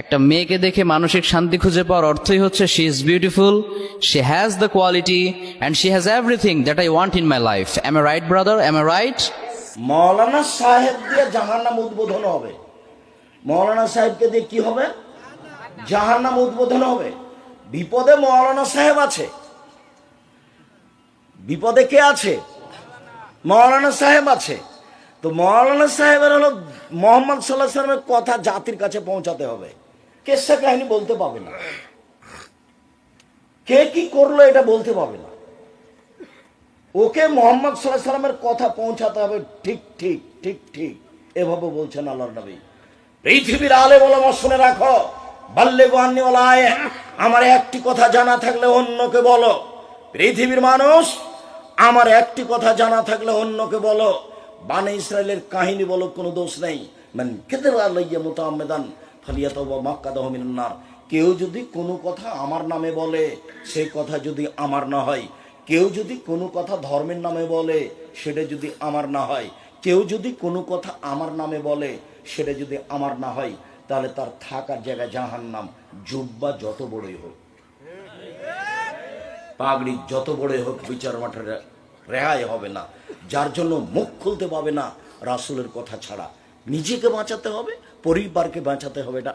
একটা মেয়েকে দেখে মানসিক শান্তি খুঁজে পাওয়ার অর্থই হচ্ছে she is beautiful she has the quality and she has everything that I want in my life am I right brother am I right মৌলানা সাহেব দিয়ে জাহান্নাম উদ্বোধন হবে। মৌলানা সাহেবকে দিয়ে কি হবে? জাহান্নাম উদ্বোধন হবে। বিপদে মৌলানা সাহেব আছে। বিপদে কে আছে? মৌলানা সাহেব আছে। তো মৌলানা সাহেবের হলো মোহাম্মদ সাল্লাহ সাল্লামের কথা জাতির কাছে পৌঁছাতে হবে। কেসা কাহিনী বলতে পাবে না। কে কি করল এটা বলতে পাবে না। ওকে মোহাম্মদ সাল্লাহ সাল্লামের কথা পৌঁছাতে হবে ঠিক ঠিক ঠিক ঠিক। এভাবে বলছেন আল্লাহ নবী। পৃথিবীর আলে বলে শুনে রাখো। বাল্যে গোয়ান্নিওয়ালায় আমার একটি কথা জানা থাকলে অন্যকে বলো। পৃথিবীর মানুষ, আমার একটি কথা জানা থাকলে অন্যকে বলো। বানে ইসরায়েলের কাহিনী বলো, কোনো দোষ নেই। মান কেদের আল্লাহ ফালিয়াত মাক্কা দহমিনার কেউ যদি কোনো কথা আমার নামে বলে সেই কথা যদি আমার না হয়। কেউ যদি কোনো কথা ধর্মের নামে বলে, সেটা যদি আমার না হয়। কেউ যদি কোনো কথা আমার নামে বলে, সেটা যদি আমার না হয়, তাহলে তার থাকার জায়গা জাহান নাম জুব্বা যত বড়ই হোক। পাগড়ি যত বড়ই হোক, বিচার মাঠে রে- রেহাই হবে না। যার জন্য মুখ খুলতে পাবে না। রাসুলের কথা ছাড়া। নিজেকে বাঁচাতে হবে, পরিবারকে বাঁচাতে হবে এটা